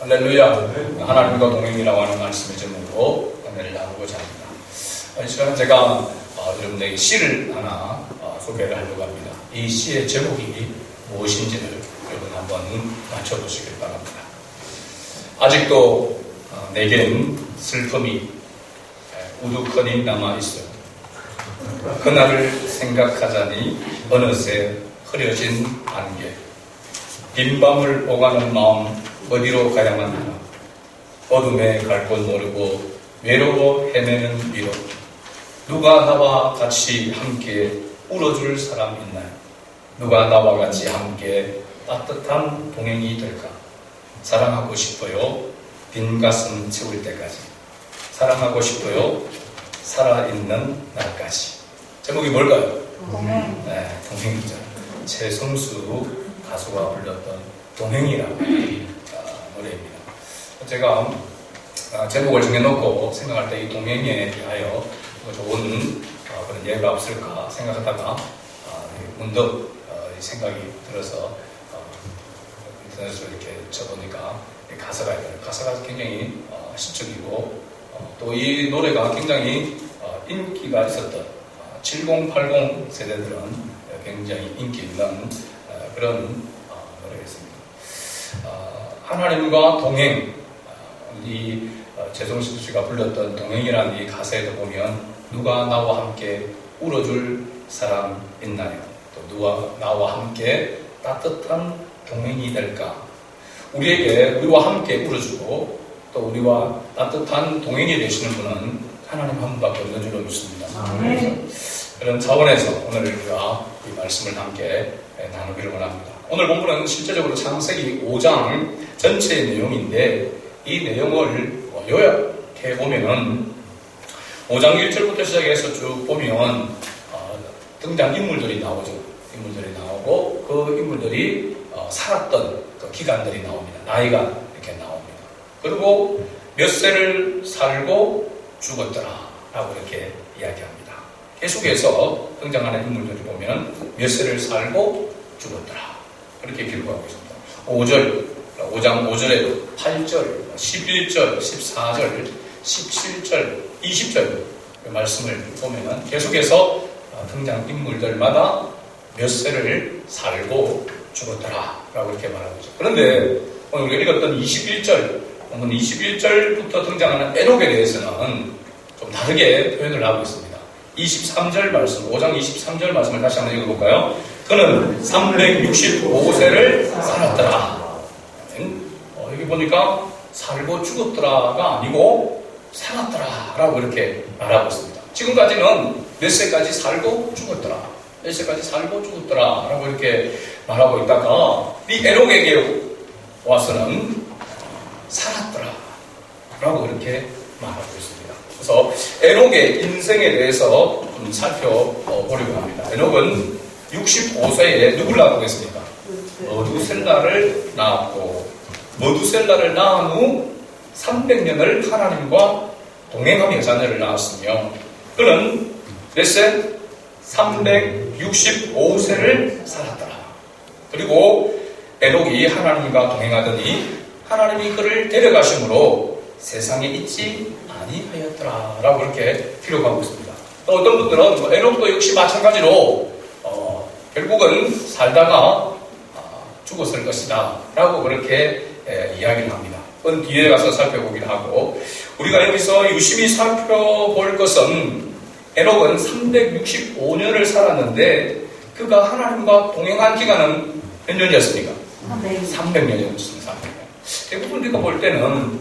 할렐루야. 하나님과 동행이라고 하는 말씀의 제목으로 은혜를 나누고자 합니다. 이 시간은 제가 어, 여러분에게 시를 하나 어, 소개를 하려고 합니다. 이 시의 제목이 무엇인지를 여러분 한번 맞춰보시길 바랍니다. 아직도 어, 내겐 슬픔이 에, 우두커니 남아있어요. 그날을 생각하자니 어느새 흐려진 안개. 빈 밤을 오가는 마음 어디로 가야만 하나. 어둠에 갈 곳 모르고 외로워 헤매는 미로. 누가 나와 같이 함께 울어줄 사람 있나요? 누가 나와 같이 함께 따뜻한 동행이 될까? 사랑하고 싶어요. 빈 가슴 채울 때까지. 사랑하고 싶어요. 살아있는 날까지. 제목이 뭘까요? 동행. 네, 동행이죠. 최성수 가수가 불렀던 동행이라는 어, 노래입니다. 제가 어, 제목을 정해놓고 생각할 때 이 동행에 대하여 좋은 어, 그런 예가 없을까 생각하다가 어, 문득 어, 이 생각이 들어서 어, 인터넷으로 이렇게 쳐보니까 이 가사가. 가사가 굉장히 어, 시적이고 또 이 노래가 굉장히 어, 인기가 있었던 7080 세대들은 굉장히 인기 있는 어, 그런 어. 어, 하나님과 동행, 어, 이 재성식 씨가 불렀던 동행이라는 이 가사에도 보면 누가 나와 함께 울어줄 사람 있나요? 또 누가 나와 함께 따뜻한 동행이 될까? 우리에게 우리와 함께 울어주고 또 우리와 따뜻한 동행이 되시는 분은 하나님 한 분밖에 없는 줄로 믿습니다. 아멘. 그런 차원에서 오늘 우리가 이 말씀을 함께 나누기를 원합니다. 오늘 본문은 실제적으로 창세기 5장 전체의 내용인데 이 내용을 요약해 보면은 5장 1절부터 시작해서 쭉 보면 어, 등장 인물들이 나오죠. 인물들이 나오고 그 인물들이 어, 살았던 그 기간들이 나옵니다. 나이가 이렇게 나옵니다. 그리고 몇 세를 살고 죽었더라라고 이렇게 이야기합니다. 계속해서 등장하는 인물들을 보면 몇 세를 살고 죽었더라. 그렇게 기록하고 있습니다. 5절, 5장 5절에도 8절, 11절, 14절, 17절, 20절 말씀을 보면 계속해서 등장 인물들마다 몇 세를 살고 죽었더라. 라고 이렇게 말하고 있죠. 그런데 오늘 우리가 읽었던 21절, 오늘 21절부터 등장하는 에녹에 대해서는 좀 다르게 표현을 하고 있습니다. 23절 말씀, 5장 23절 말씀을 다시 한번 읽어볼까요? 그는 365세를 살았더라. 어, 여기 보니까 살고 죽었더라가 아니고 살았더라. 라고 이렇게 말하고 있습니다. 지금까지는 몇 세까지 살고 죽었더라. 몇 세까지 살고 죽었더라. 라고 이렇게 말하고 있다가 이 에녹에게 와서는 살았더라. 라고 이렇게 말하고 있습니다. 그래서 에녹의 인생에 대해서 좀 살펴보려고 합니다. 에녹은 65세에 누굴 낳고 계습니까? 머두셀라를 낳았고 머두셀라를 낳은 후 300년을 하나님과 동행하며 자녀를 낳았으며 그는 몇 세? 365세를 살았더라. 그리고 에녹이 하나님과 동행하더니 하나님이 그를 데려가심으로 세상에 있지 아니하였더라 라고 이렇게 기록하고 있습니다. 또 어떤 분들은 뭐 에녹도 역시 마찬가지로 어, 결국은 살다가 어, 죽었을 것이다 라고 그렇게 에, 이야기를 합니다. 그건 뒤에 가서 살펴보기를 하고 우리가 여기서 유심히 살펴볼 것은 에녹은 365년을 살았는데 그가 하나님과 동행한 기간은 몇 년이었습니까? 300년이었습니다. 300년. 대부분 우리가 볼 때는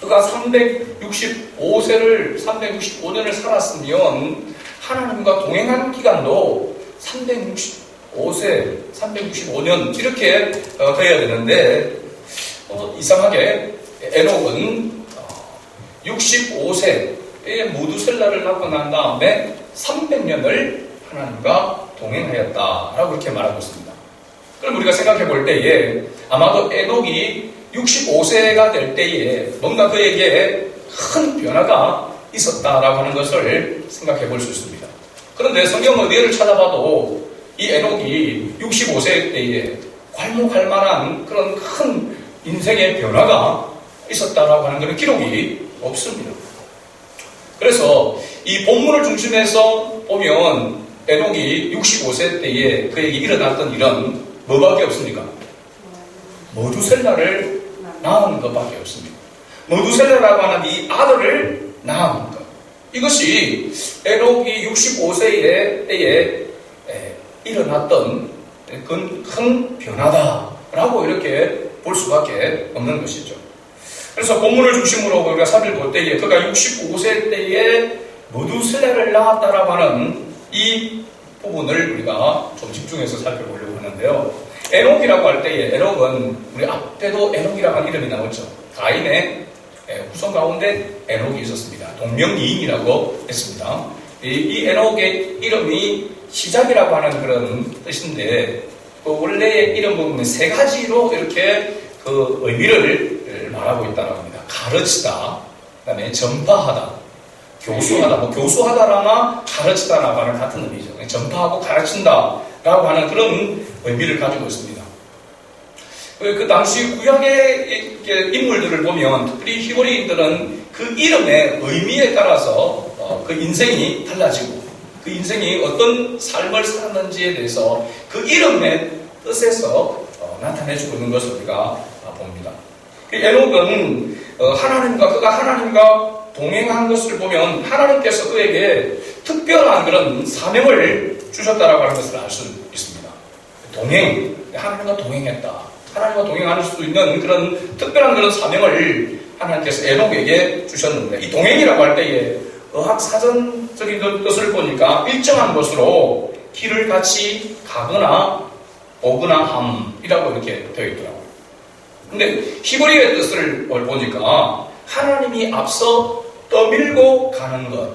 그가 365세를 365년을 살았으면 하나님과 동행한 기간도 365 세, 365년 이렇게 어, 돼야 되는데 어, 이상하게 에녹은 어, 65세에 무두셀라를 낳고 난 다음에 300년을 하나님과 동행하였다라고 이렇게 말하고 있습니다. 그럼 우리가 생각해 볼 때에 아마도 에녹이 65세가 될 때에 뭔가 그에게 큰 변화가 있었다라고 하는 것을 생각해 볼 수 있습니다. 그런데 성경 어디를 찾아봐도 이 에녹이 65세 때에 괄목할 만한 그런 큰 인생의 변화가 있었다라고 하는 것은 기록이 없습니다. 그래서 이 본문을 중심해서 보면 에녹이 65세 때에 그에게 일어났던 일은 뭐밖에 없습니까? 머두셀라를 낳은 것밖에 없습니다. 머두셀라라고 하는 이 아들을 낳은 것. 이것이 에녹이 65세의 때에 에, 일어났던 큰, 큰 변화다라고 이렇게 볼 수밖에 없는 것이죠. 그래서 본문을 중심으로 우리가 살펴볼 때에 그가 65세 때에 머두셀라를 낳았다라고 하는 이 부분을 우리가 좀 집중해서 살펴보려고 하는데요. 에녹이라고 할 때에 에녹은 우리 앞에도 에녹이라고 하는 이름이 나오죠. 가인의 후손 가운데 에녹이 있었습니다. 동명이인이라고 했습니다. 이, 이 에녹의 이름이 시작이라고 하는 그런 뜻인데 그 원래의 이름 보면 세 가지로 이렇게 그 의미를 말하고 있다는 겁니다. 가르치다, 그다음에 전파하다, 교수하다, 뭐 교수하다라나 가르치다라고 하는 같은 의미죠. 전파하고 가르친다라고 하는 그런 의미를 가지고 있습니다. 그 당시 구약의 인물들을 보면 특히 히브리인들은 그 이름의 의미에 따라서 어, 그 인생이 달라지고 그 인생이 어떤 삶을 살았는지에 대해서 그 이름의 뜻에서 어, 나타내주고 있는 것을 우리가 봅니다. 그 에녹은 어, 하나님과 그가 하나님과 동행한 것을 보면 하나님께서 그에게 특별한 그런 사명을 주셨다라고 하는 것을 알 수 있습니다. 동행, 하나님과 동행했다. 하나님과 동행할 수 있는 그런 특별한 그런 사명을 하나님께서 에녹에게 주셨는데 이 동행이라고 할 때에 어학 사전 적인 그 뜻을 보니까 일정한 곳으로 길을 같이 가거나 오거나 함이라고 이렇게 되어 있더라고요. 근데 히브리의 뜻을 보니까 하나님이 앞서 떠밀고 가는 것,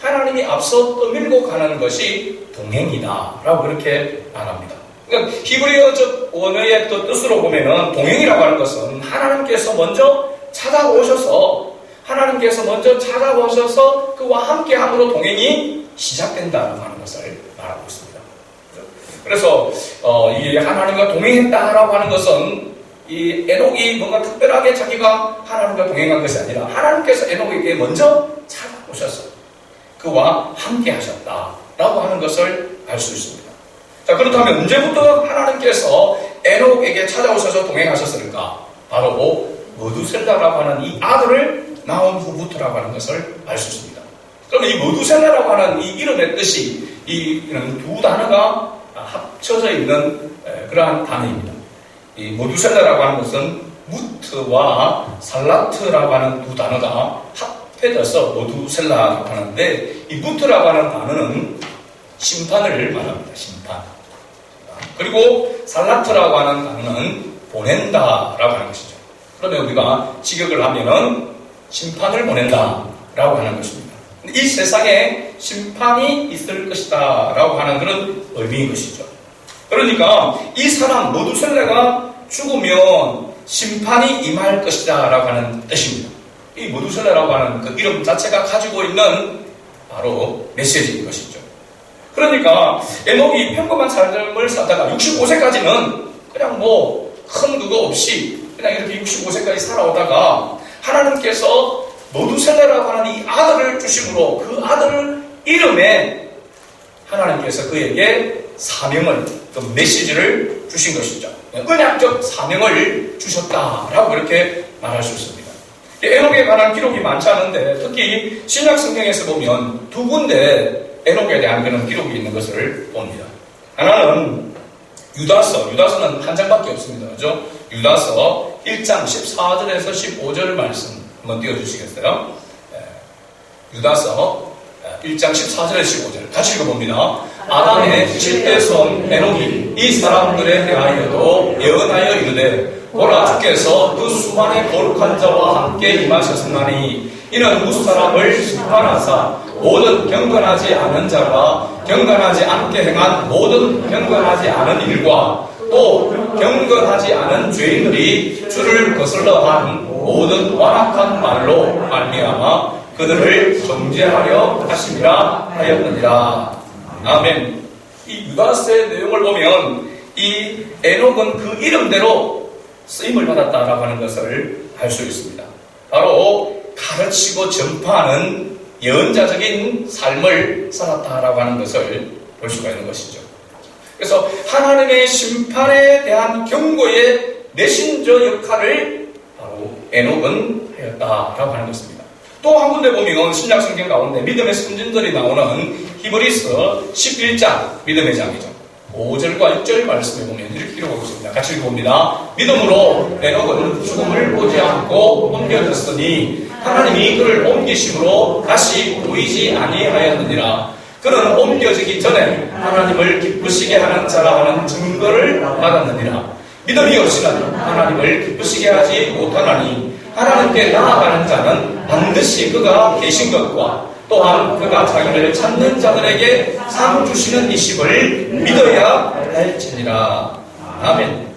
하나님이 앞서 떠밀고 가는 것이 동행이다라고 그렇게 말합니다. 그러니까 히브리어적 원어의 그 뜻으로 보면은 동행이라고 하는 것은 하나님께서 먼저 찾아오셔서 하나님께서 먼저 찾아오셔서 그와 함께함으로 동행이 시작된다고 하는 것을 말하고 있습니다. 그래서 어, 이 하나님과 동행했다라고 하는 것은 이 에녹이 뭔가 특별하게 자기가 하나님과 동행한 것이 아니라 하나님께서 에녹에게 먼저 찾아오셔서 그와 함께 하셨다라고 하는 것을 알 수 있습니다. 자, 그렇다면 언제부터 하나님께서 에녹에게 찾아오셔서 동행하셨을까? 바로 머두셀라라고 하는 이 아들을 낳은 후부터라고 하는 것을 알 수 있습니다. 그러면 이 머두셀라라고 하는 이 이름의 뜻이 이 두 단어가 합쳐져 있는 그러한 단어입니다. 이 모두셀라라고 하는 것은 무트와 살라트라고 하는 두 단어가 합해져서 모두셀라라고 하는데 이 무트라고 하는 단어는 심판을 말합니다. 심판. 그리고 살라트라고 하는 단어는 보낸다라고 하는 것이죠. 그러면 우리가 직역을 하면은 심판을 보낸다라고 하는 것입니다. 이 세상에 심판이 있을 것이다라고 하는 그런 의미인 것이죠. 그러니까 이 사람 모두셀레가 죽으면 심판이 임할 것이다 라고 하는 뜻입니다. 이 모두셀레라고 하는 그 이름 자체가 가지고 있는 바로 메시지인 것이죠. 그러니까 에녹이 평범한 삶을 살다가 65세까지는 그냥 뭐 큰 그거 없이 그냥 이렇게 65세까지 살아오다가 하나님께서 모두셀레라고 하는 이 아들을 주심으로 그 아들 이름에 하나님께서 그에게 사명을 또 메시지를 주신 것이죠. 은약적 사명을 주셨다라고 그렇게 말할 수 있습니다. 에녹에 관한 기록이 많지 않은데 특히 신약 성경에서 보면 두 군데 에녹에 대한 그런 기록이 있는 것을 봅니다. 하나는 유다서, 유다서는 한 장밖에 없습니다. 그죠? 유다서 1장 14절에서 15절 말씀 한번 띄워주시겠어요? 유다서 1장 14절에서 15절 같이 읽어봅니다. 아담의 7대 손 에녹이 이 사람들에 대하여도 예언하여 이르되 보라 주께서 그 수많은 거룩한 자와 함께 임하셨으나니 이는 무 사람을 심판하사 모든 경건하지 않은 자와 경건하지 않게 행한 모든 경건하지 않은 일과 또 경건하지 않은 죄인들이 주를 거슬러 한 모든 완악한 말로 말미암아 그들을 정죄하려 하심이라 하였느니라. 아멘. 이 유다스의 내용을 보면 이 에녹은 그 이름대로 쓰임을 받았다라고 하는 것을 알 수 있습니다. 바로 가르치고 전파하는 예언자적인 삶을 살았다라고 하는 것을 볼 수가 있는 것이죠. 그래서 하나님의 심판에 대한 경고의 메신저 역할을 바로 에녹은 하였다라고 하는 것입니다. 또 한 군데 보면 신약 성경 가운데 믿음의 선진들이 나오는 히브리서 11장 믿음의 장이죠. 5절과 6절 말씀에 보면 이렇게 기록하고 있습니다. 같이 읽어봅니다. 믿음으로 에녹은 죽음을 보지 않고 옮겨졌으니 하나님이 그를 옮기심으로 다시 보이지 아니하였느니라. 그는 옮겨지기 전에 하나님을 기쁘시게 하는 자라 하는 증거를 받았느니라. 믿음이 없이는 하나님을 기쁘시게 하지 못하나니 하나님께 나아가는 자는 반드시 그가 계신 것과 또한 그가 자기를 찾는 자들에게 상 주시는 이심을 믿어야 할지니라. 아멘.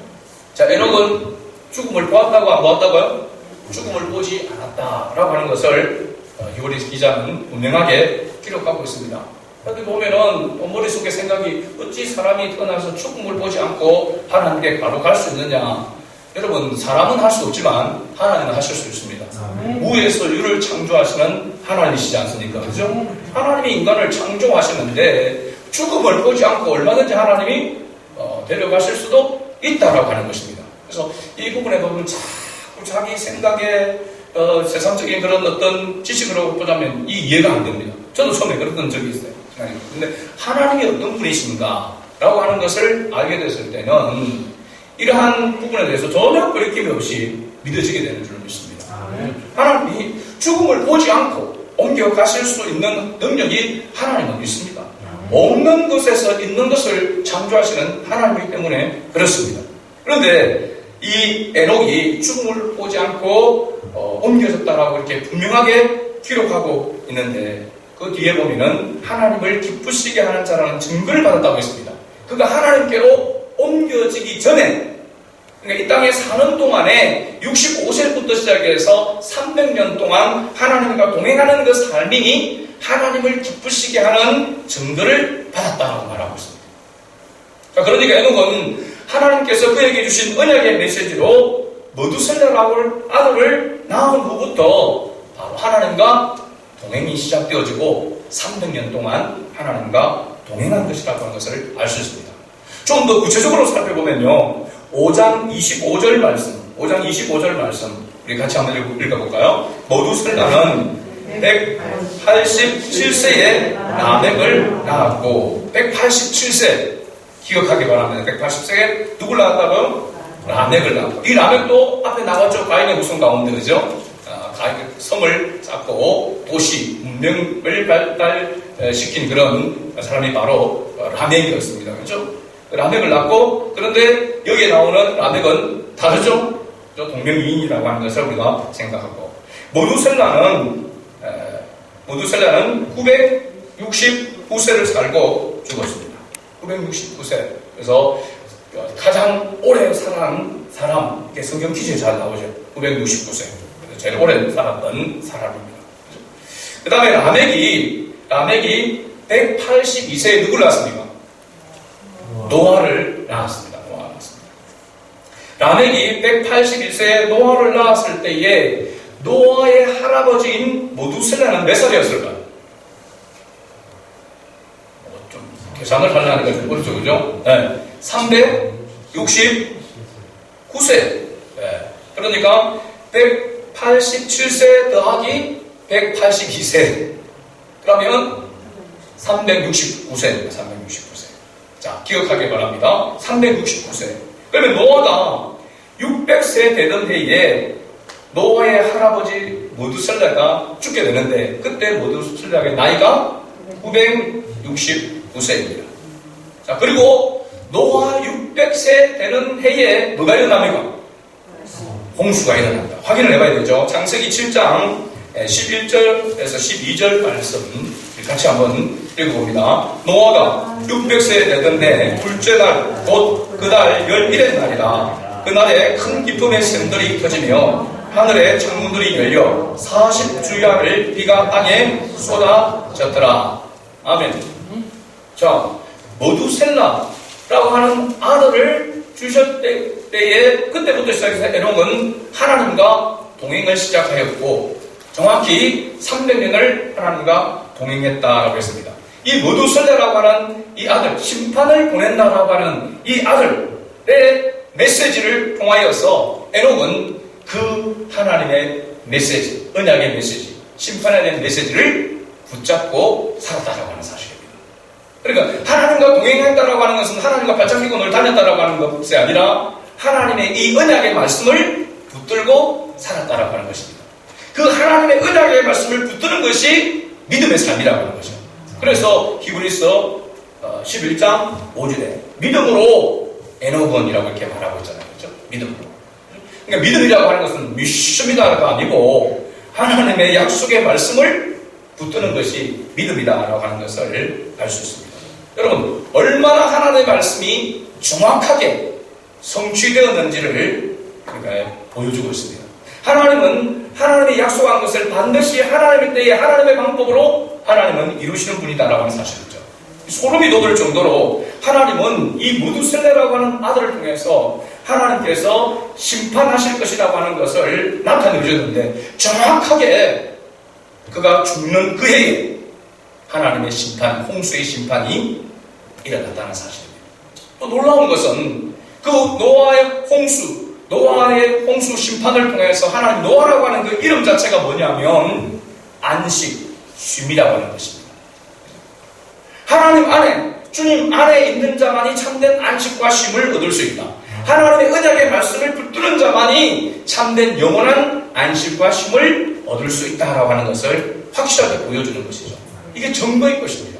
자, 에녹은 죽음을 보았다고 안 보았다고요? 죽음을 보지 않았다라고 하는 것을 어, 히브리 기자는 분명하게 기록하고 있습니다. 여기 보면은 어, 머릿속에 생각이 어찌 사람이 태어나서 죽음을 보지 않고 하나님께 바로 갈 수 있느냐. 여러분, 사람은 할 수 없지만 하나님은 하실 수 있습니다. 무에서 유를 창조하시는 하나님이시지 않습니까? 그죠? 하나님이 인간을 창조하시는데 죽음을 보지 않고 얼마든지 하나님이 어, 데려가실 수도 있다라고 하는 것입니다. 그래서 이 부분에 보면 자꾸 자기 생각에 어, 세상적인 그런 어떤 지식으로 보자면 이 이해가 안 됩니다. 저도 처음에 그랬던 적이 있어요. 근데 하나님이 어떤 분이신가? 라고 하는 것을 알게 됐을 때는 이러한 부분에 대해서 전혀 거리낌이 없이 믿어지게 되는 줄 믿습니다. 하나님이 죽음을 보지 않고 옮겨가실 수 있는 능력이 하나님은 있습니다. 없는 것에서 있는 것을 창조하시는 하나님이기 때문에 그렇습니다. 그런데 이 에녹이 죽음을 보지 않고 어, 옮겨졌다라고 이렇게 분명하게 기록하고 있는데 그 뒤에 보면은 하나님을 기쁘시게 하는 자라는 증거를 받았다고 했습니다. 그가 하나님께로 옮겨지기 전에 그러니까 이 땅에 사는 동안에 65세부터 시작해서 300년 동안 하나님과 동행하는 그 삶이 하나님을 기쁘시게 하는 증거를 받았다고 말하고 있습니다. 자, 그러니까 에녹은 하나님께서 그에게 주신 언약의 메시지로 머두셀라라고 아들을 낳은 후부터 바로 하나님과 동행이 시작되어지고 300년 동안 하나님과 동행한 것이라고 하는 것을 알 수 있습니다. 좀 더 구체적으로 살펴보면요. 5장 25절 말씀, 5장 25절 말씀, 우리 같이 한번 읽어볼까요? 머두셀라는 187세에 라멕을 낳았고, 187세, 기억하기 바랍니다. 180세에 누굴 낳았다고요? 라멕을 낳았고, 이 라멕도 앞에 나왔죠. 가인의 후손 가운데, 그죠? 가인 성을 쌓고 도시, 문명을 발달시킨 그런 사람이 바로 라멕이었습니다. 그죠? 라멕을 낳고, 그런데 여기에 나오는 라멕은 다르죠? 동명이인이라고 하는 것을 우리가 생각하고. 모두셀라는, 모두셀라는 969세를 살고 죽었습니다. 969세. 그래서 가장 오래 살아난 사람, 성경 기준에 잘 나오죠. 969세. 제일 오래 살았던 사람입니다. 그 다음에 라멕이, 라멕이 182세에 누굴 낳았습니까? 노아를 낳았습니다. 노아를 낳았습니다. 라멕이 181세에 노아를 낳았을 때에 노아의 할아버지인 모두셀라는 몇 살이었을까요? 어, 좀 계산을 하려니까 좀 어렵죠, 그죠? 네. 369세. 네. 그러니까 187세 더하기 182세. 그러면 369세입니다. 369세. 자, 기억하기 바랍니다. 369세. 그러면 노아가 600세 되던 해에 노아의 할아버지 모두셀라가 죽게 되는데 그때 모두셀라의 나이가 969세입니다. 자, 그리고 노아 600세 되는 해에 뭐가 일어납니까? 홍수가 일어납니다. 확인을 해봐야 되죠. 창세기 7장 11절에서 12절 말씀 같이 한번 읽어봅니다. 노아가 600세 되던 해 둘째 날 곧 그달 11의 날이라 그날에 큰 기쁨의 샘들이 터지며 하늘의 창문들이 열려 40주야를 비가 땅에 쏟아졌더라. 아멘. 자, 모두셀라라고 하는 아들을 주셨을 때에 그때부터 시작해서 에녹은 하나님과 동행을 시작하였고 정확히 300년을 하나님과 동행했다라고 했습니다. 이 머두설레라고 하는 이 아들, 심판을 보낸다라고 하는 이 아들의 메시지를 통하여서 에녹은 그 하나님의 메시지, 언약의 메시지, 심판에 대한 메시지를 붙잡고 살았다라고 하는 사실입니다. 그러니까 하나님과 동행했다라고 하는 것은 하나님과 발짝이고 늘 다녔다라고 하는 것이 아니라 하나님의 이 언약의 말씀을 붙들고 살았다라고 하는 것입니다. 그 하나님의 언약의 말씀을 붙드는 것이 믿음의 삶이라고 하는 거죠. 그래서 히브리서 11장 5절에 믿음으로 에노건이라고 이렇게 말하고 있잖아요. 그렇죠? 믿음으로. 그러니까 믿음이라고 하는 것은 믿습니다가 아니고 하나님의 약속의 말씀을 붙드는 것이 믿음이다라고 하는 것을 알 수 있습니다. 여러분, 얼마나 하나님의 말씀이 정확하게 성취되었는지를 보여주고 있습니다. 하나님은 하나님의 약속한 것을 반드시 하나님의 때에 하나님의 방법으로 하나님은 이루시는 분이다라고 하는 사실이죠. 소름이 돋을 정도로 하나님은 이 무두셀레라고 하는 아들을 통해서 하나님께서 심판하실 것이라고 하는 것을 나타내 주셨는데 정확하게 그가 죽는 그 해에 하나님의 심판, 홍수의 심판이 일어났다는 사실입니다. 또 놀라운 것은 그 노아의 홍수, 노아의 홍수 심판을 통해서 하나님 노아라고 하는 그 이름 자체가 뭐냐면 안식, 쉼이라고 하는 것입니다. 하나님 안에, 주님 안에 있는 자만이 참된 안식과 쉼을 얻을 수 있다. 하나님의 언약의 말씀을 붙드는 자만이 참된 영원한 안식과 쉼을 얻을 수 있다라고 하는 것을 확실하게 보여주는 것이죠. 이게 정보의 것입니다.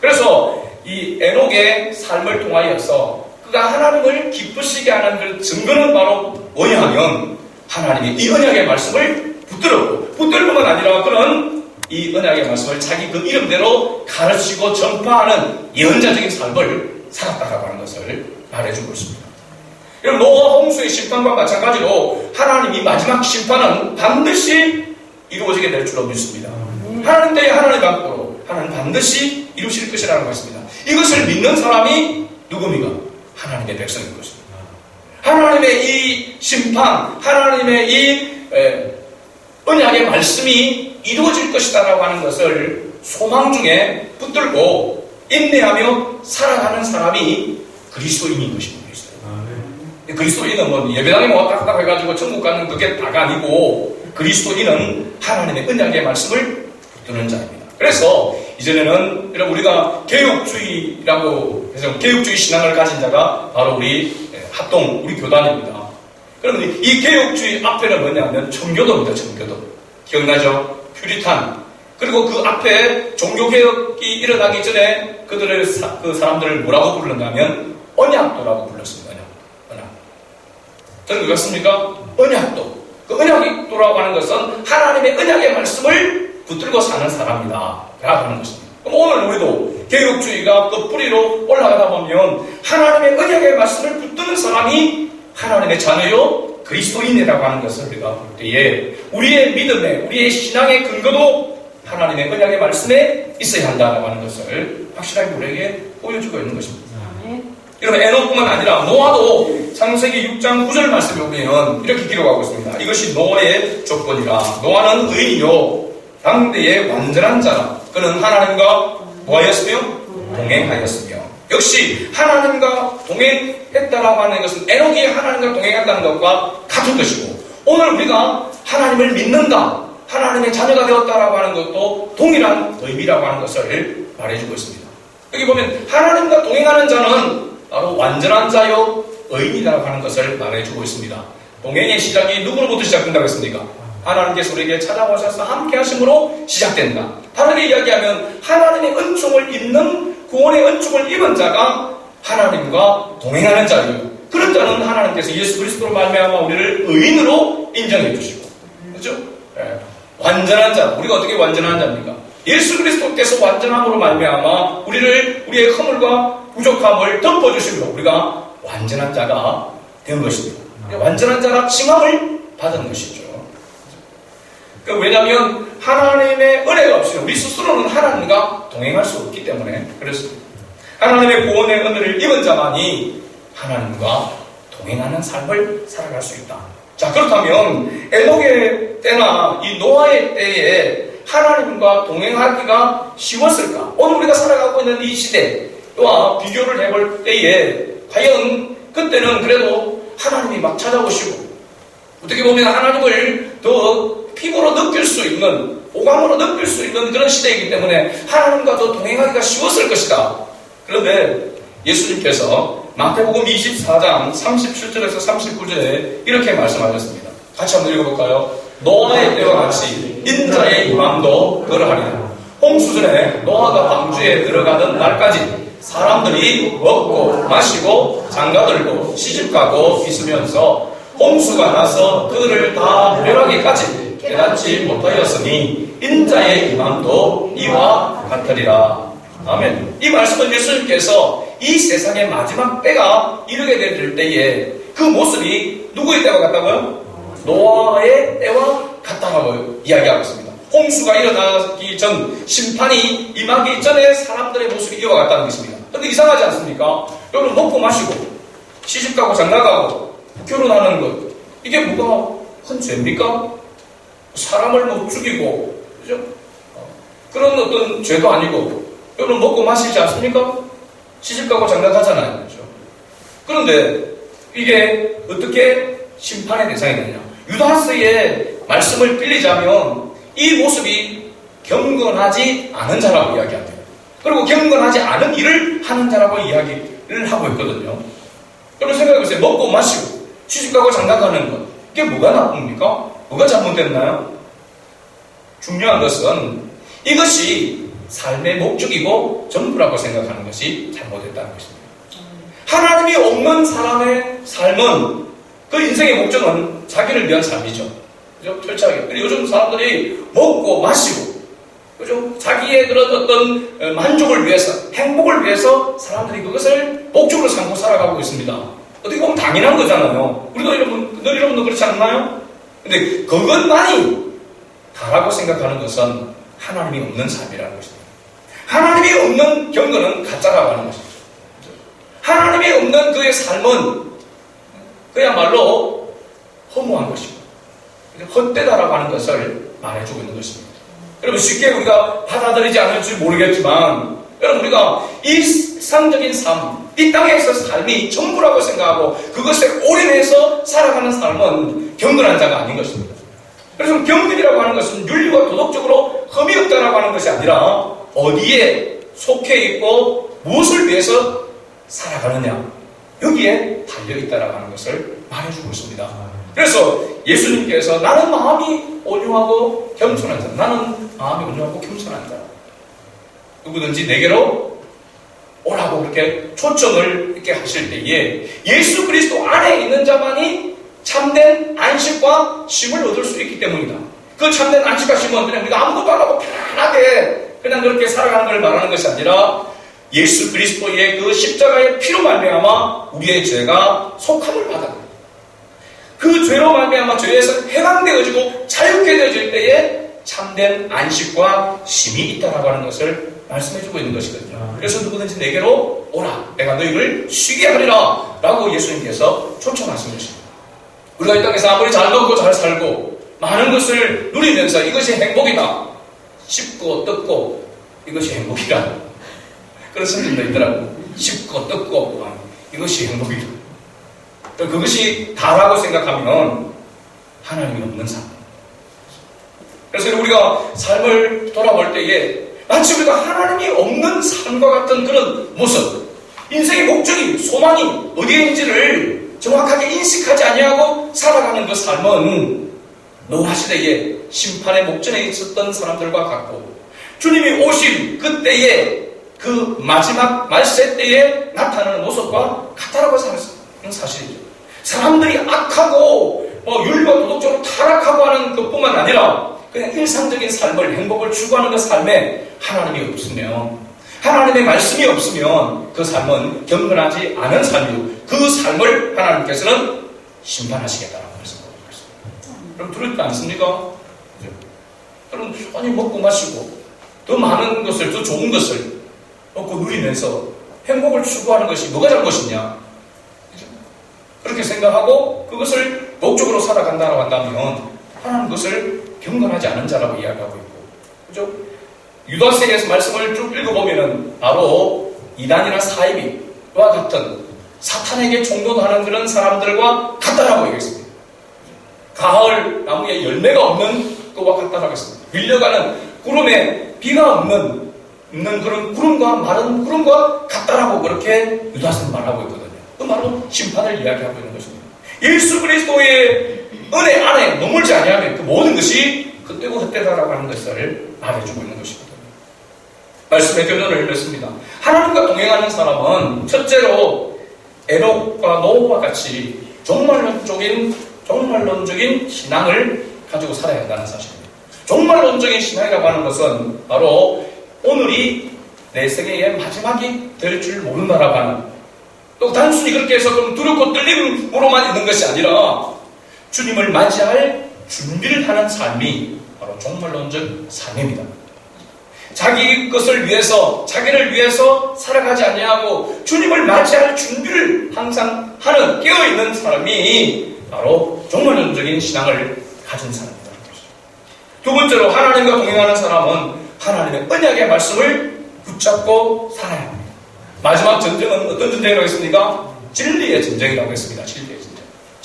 그래서 이 에녹의 삶을 통하여서 그가 하나님을 기쁘시게 하는 그 증거는 바로 뭐냐 하면 하나님의 이 언약의 말씀을 붙들었고 붙들고만 아니라 그는 이 언약의 말씀을 자기 그 이름대로 가르치고 전파하는 예언자적인 삶을 살았다라고 하는 것을 말해주고 있습니다. 여러분 노아 홍수의 심판과 마찬가지로 하나님이 마지막 심판은 반드시 이루어지게 될 줄로 믿습니다. 하나님 때에 하나님 방법으로 하나님 반드시 이루실 것이라는 것입니다. 이것을 믿는 사람이 누굽니까? 하나님의 백성인 것입니다. 하나님의 이 심판, 하나님의 이 에, 언약의 말씀이 이루어질 것이다라고 하는 것을 소망 중에 붙들고 인내하며 살아가는 사람이 그리스도인인 것입니다. 그리스도인은 뭐 예배당에 뭐 딱딱 해가지고 천국 가는 그게 다가 아니고 그리스도인은 하나님의 언약의 말씀을 붙드는 자입니다. 그래서 이전에는 여러분 우리가 개혁주의라고 해서 개혁주의 신앙을 가진 자가 바로 우리 합동 우리 교단입니다. 그러면 이 개혁주의 앞에는 뭐냐면 청교도입니다. 청교도 기억나죠? 퓨리탄 그리고 그 앞에 종교개혁이 일어나기 전에 그들의 사, 그 사람들을 뭐라고 불렀냐면 언약도라고 불렀습니다. 언약. 언약. 저는 그렇습니까? 언약도. 그 언약도라고 하는 것은 하나님의 언약의 말씀을 붙들고 사는 사람이다. 라고 하는 것입니다. 그럼 오늘 우리도 개혁주의가 그 뿌리로 올라가다 보면 하나님의 언약의 말씀을 붙드는 사람이 하나님의 자녀요 그리스도인이라고 하는 것을 우리가 볼 때에 우리의 믿음에 우리의 신앙의 근거도 하나님의 언약의 말씀에 있어야 한다고 하는 것을 확실하게 우리에게 보여주고 있는 것입니다. 여러분 에녹뿐만 아니라 노아도 창세기 6장 9절 말씀에 보면 이렇게 기록하고 있습니다. 이것이 노아의 조건이라 노아는 의인이요 당대의 완전한 자라 그는 하나님과 뭐하였으며 동행하였으며 역시 하나님과 동행했다라고 하는 것은 에녹이 하나님과 동행한다는 것과 같은 것이고 오늘 우리가 하나님을 믿는다 하나님의 자녀가 되었다라고 하는 것도 동일한 의미라고 하는 것을 말해주고 있습니다. 여기 보면 하나님과 동행하는 자는 바로 완전한 자요 의인이라고 하는 것을 말해주고 있습니다. 동행의 시작이 누구로부터 시작된다고 했습니까? 하나님께서 우리에게 찾아오셔서 함께 하심으로 시작된다. 다르게 이야기하면 하나님의 은총을 입는 구원의 은총을 입은 자가 하나님과 동행하는 자예요. 그런 자는 하나님께서 예수 그리스도로 말미암아 우리를 의인으로 인정해 주시고 그렇죠? 예. 완전한 자. 우리가 어떻게 완전한 자입니까? 예수 그리스도께서 완전함으로 말미암아 우리를 우리의 허물과 부족함을 덮어주심으로 우리가 완전한 자가 된 것입니다. 완전한 자라 칭함을 받은 것이죠. 왜냐하면 하나님의 은혜가 없이는 우리 스스로는 하나님과 동행할 수 없기 때문에 그렇습니다. 하나님의 구원의 은혜를 입은 자만이 하나님과 동행하는 삶을 살아갈 수 있다. 자, 그렇다면 에녹의 때나 이 노아의 때에 하나님과 동행하기가 쉬웠을까? 오늘 우리가 살아가고 있는 이 시대 와 비교를 해볼 때에 과연 그때는 그래도 하나님이 막 찾아오시고 어떻게 보면 하나님을 더 피부로 느낄 수 있는 오감으로 느낄 수 있는 그런 시대이기 때문에 하나님과 더 동행하기가 쉬웠을 것이다. 그런데 예수님께서 마태복음 24장 37절에서 39절에 이렇게 말씀하셨습니다. 같이 한번 읽어볼까요? 노아의 때와 같이 인자의 임함도 그러하리라. 홍수전에 노아가 방주에 들어가던 날까지 사람들이 먹고 마시고 장가들고 시집가고 있으면서 홍수가 나서 그들을 다 멸하기까지 깨닫지 못하였으니 인자의 임함도 이와 같으리라. 아멘. 이 말씀은 예수님께서 이 세상의 마지막 때가 이르게 될 때에 그 모습이 누구의 때와 같다고요? 노아의 때와 같다고 이야기하고 있습니다. 홍수가 일어나기 전, 심판이 임하기 전에 사람들의 모습이 이와 같다는 것입니다. 근데 이상하지 않습니까? 여러분 먹고 마시고 시집가고 장가가고 결혼하는 것 이게 뭐가 큰 죄입니까? 사람을 못 죽이고 그죠? 어, 그런 어떤 죄도 아니고 여러분 먹고 마시지 않습니까? 시집가고 장가가잖아요. 그죠? 그런데 이게 어떻게 심판의 대상이 되냐? 유다스의 말씀을 빌리자면 이 모습이 경건하지 않은 자라고 이야기합니다. 그리고 경건하지 않은 일을 하는 자라고 이야기를 하고 있거든요. 여러분 생각해보세요. 먹고 마시고 시집가고 장가가는 것 이게 뭐가 나쁩니까? 뭐가 잘못됐나요? 중요한 것은 이것이 삶의 목적이고 전부라고 생각하는 것이 잘못됐다는 것입니다. 하나님이 없는 사람의 삶은 그 인생의 목적은 자기를 위한 삶이죠. 그죠? 철저하게. 그리고 요즘 사람들이 먹고 마시고, 그죠? 자기의 그런 어떤 만족을 위해서, 행복을 위해서 사람들이 그것을 목적으로 삼고 살아가고 있습니다. 어떻게 보면 당연한 거잖아요. 우리도 여러분, 너 여러분도 그렇지 않나요? 근데 그것만이 다라고 생각하는 것은 하나님이 없는 삶이라는 것입니다. 하나님이 없는 경건은 가짜라고 하는 것이죠. 하나님이 없는 그의 삶은 그야말로 허무한 것이고 헛되다라고 하는 것을 말해주고 있는 것입니다. 여러분 쉽게 우리가 받아들이지 않을지 모르겠지만 여러분 우리가 일상적인 삶, 이 땅에서 삶이 전부라고 생각하고 그것에 올인해서 살아가는 삶은 경건한 자가 아닌 것입니다. 그래서 경건이라고 하는 것은 윤리와 도덕적으로 흠이 없다라고 하는 것이 아니라 어디에 속해 있고 무엇을 위해서 살아가느냐 여기에 달려 있다라고 하는 것을 말해주고 있습니다. 그래서 예수님께서 나는 마음이 온유하고 겸손한 자 나는 마음이 온유하고 겸손한 자 누구든지 내게로 오라고 그렇게 초청을 이렇게 하실 때에 예수 그리스도 안에 있는 자만이 참된 안식과 쉼을 얻을 수 있기 때문이다. 그 참된 안식과 쉼은 그냥 우리가 아무것도 안 하고 편안하게 그냥 그렇게 살아가는 걸 말하는 것이 아니라 예수 그리스도의 그 십자가의 피로 말미암아 우리의 죄가 속함을 받아. 그 죄로 말미암아 죄에서 해방되어지고 자유케 되어질 때에 참된 안식과 쉼이 있다라고 하는 것을 말씀해주고 있는 것이거든요. 그래서 누구든지 내게로 오라. 내가 너희를 쉬게 하리라. 라고 예수님께서 초청하신 것입니다. 우리가 이 땅에서 아무리 잘 먹고 잘 살고 많은 것을 누리면서 이것이 행복이다. 쉽고 뜯고 이것이 행복이다. 그런 성경도 있더라고. 쉽고 뜯고 이것이 행복이다. 그것이 다라고 생각하면 하나님이 없는 삶. 그래서 우리가 삶을 돌아볼 때에 마치 우리가 하나님이 없는 삶과 같은 그런 모습, 인생의 목적이, 소망이 어디에 있는지를 정확하게 인식하지 아니하고 살아가는 그 삶은 노아 시대에 심판의 목전에 있었던 사람들과 같고 주님이 오신 그때에 그 마지막 말세 때에 나타나는 모습과 같다라고 하는 사실이죠. 사람들이 악하고 뭐 윤리와 도덕적으로 타락하고 하는 것뿐만 아니라 그냥 일상적인 삶을 행복을 추구하는 그 삶에 하나님이 없으면 하나님의 말씀이 없으면 그 삶은 경건하지 않은 삶이고 그 삶을 하나님께서는 심판하시겠다라고 말씀하고 있습니다. 그럼 두렵지 않습니까? 여러분 아니 먹고 마시고 더 많은 것을 더 좋은 것을 먹고 누리면서 행복을 추구하는 것이 뭐가 잘못이냐? 생각하고 그것을 목적으로 살아간다고 한다면 하나님 그것을 경건하지 않은 자라고 이야기하고 있고 그죠? 유다세계에서 말씀을 쭉 읽어보면은 바로 이단이나 사이비와 같은 사탄에게 종도하는 그런 사람들과 같다라고 얘기했습니다. 가을 나무에 열매가 없는 것과 같다라고 했습니다. 밀려가는 구름에 비가 없는, 없는 그런 구름과 마른 구름과 같다라고 그렇게 유다서는 말하고 있거든요. 그 바로 심판을 이야기하고 있는 것입니다. 예수 그리스도의 은혜 안에 머물지 아니하면 그 모든 것이 그때고 헛되다라고 하는 것을 말해주고 있는 것이거든요. 말씀의 교전을 읽었습니다. 하나님과 동행하는 사람은 첫째로 에녹과 노호와 같이 종말론적인 종말론적인 신앙을 가지고 살아야 한다는 사실입니다. 종말론적인 신앙이라고 하는 것은 바로 오늘이 내 생애의 마지막이 될 줄 모른다라고 하는 또 단순히 그렇게 해서 좀 두렵고 떨림으로만 있는 것이 아니라 주님을 맞이할 준비를 하는 삶이 바로 종말론적 삶입니다. 자기 것을 위해서, 자기를 위해서 살아가지 아니하고 주님을 맞이할 준비를 항상 하는 깨어 있는 사람이 바로 종말론적인 신앙을 가진 사람이다. 두 번째로 하나님과 동행하는 사람은 하나님의 언약의 말씀을 붙잡고 살아야 합니다. 마지막 전쟁은 어떤 전쟁이라고 했습니까? 진리의 전쟁이라고 했습니다. 전쟁.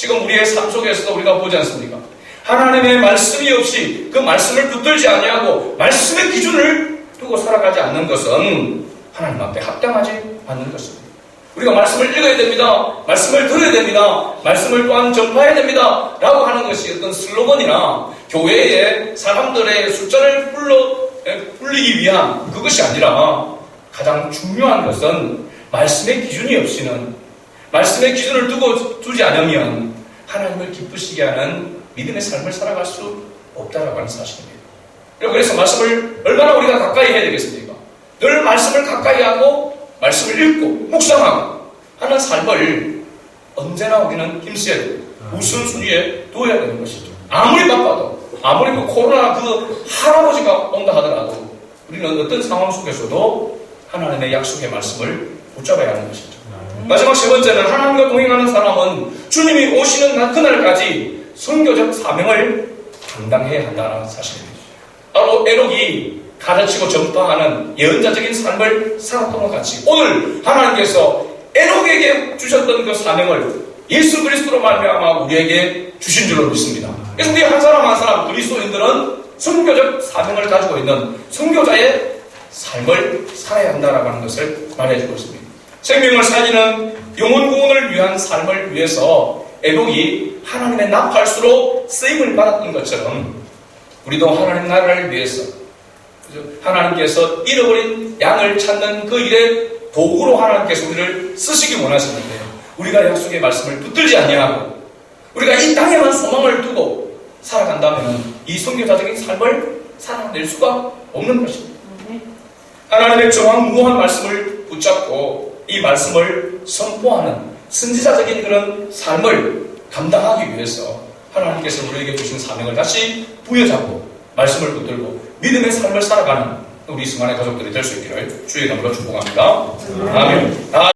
지금 우리의 삶 속에서도 우리가 보지 않습니까? 하나님의 말씀이 없이 그 말씀을 붙들지 아니하고 말씀의 기준을 두고 살아가지 않는 것은 하나님 앞에 합당하지 않는 것입니다. 우리가 말씀을 읽어야 됩니다. 말씀을 들어야 됩니다. 말씀을 또한 전파해야 됩니다. 라고 하는 것이 어떤 슬로건이나 교회의 사람들의 숫자를 불러, 불리기 위한 그것이 아니라 가장 중요한 것은 말씀의 기준이 없이는 말씀의 기준을 두고 두지 않으면 하나님을 기쁘시게 하는 믿음의 삶을 살아갈 수 없다라고 하는 사실입니다. 그래서 말씀을 얼마나 우리가 가까이 해야 되겠습니까? 늘 말씀을 가까이 하고 말씀을 읽고 묵상하고 하는 삶을 언제나 우리는 힘써야 됩니다. 우선순위에 두어야 되는 것이죠. 아무리 바빠도 아무리 그 코로나 그 할아버지가 온다 하더라도 우리는 어떤 상황 속에서도 하나님의 약속의 말씀을 붙잡아야 하는 것이죠. 마지막 세 번째는 하나님과 동행하는 사람은 주님이 오시는 날 그날까지 선교적 사명을 감당해야 한다는 사실입니다. 바로 에녹이 가르치고 전파하는 예언자적인 삶을 살았던 것 같이 오늘 하나님께서 에녹에게 주셨던 그 사명을 예수 그리스도로 말미암아 우리에게 주신 줄로 믿습니다. 그래서 우리 한 사람 한 사람 그리스도인들은 선교적 사명을 가지고 있는 선교자의 삶을 살아야 한다라고 하는 것을 말해주고 있습니다. 생명을 살리는 영혼 구원을 위한 삶을 위해서 에녹이 하나님의 나팔수로 쓰임을 받았던 것처럼 우리도 하나님 나라를 위해서 하나님께서 잃어버린 양을 찾는 그 일에 도구로 하나님께서 우리를 쓰시기 원하시는데요. 우리가 약속의 말씀을 붙들지 아니하고 우리가 이 땅에만 소망을 두고 살아간다면 이 선교자적인 삶을 살아낼 수가 없는 것입니다. 하나님의 정확무한 말씀을 붙잡고 이 말씀을 선포하는 선지자적인 그런 삶을 감당하기 위해서 하나님께서 우리에게 주신 사명을 다시 부여잡고 말씀을 붙들고 믿음의 삶을 살아가는 우리 승환의 가족들이 될 수 있기를 주의 이름으로 축복합니다. 아멘. 다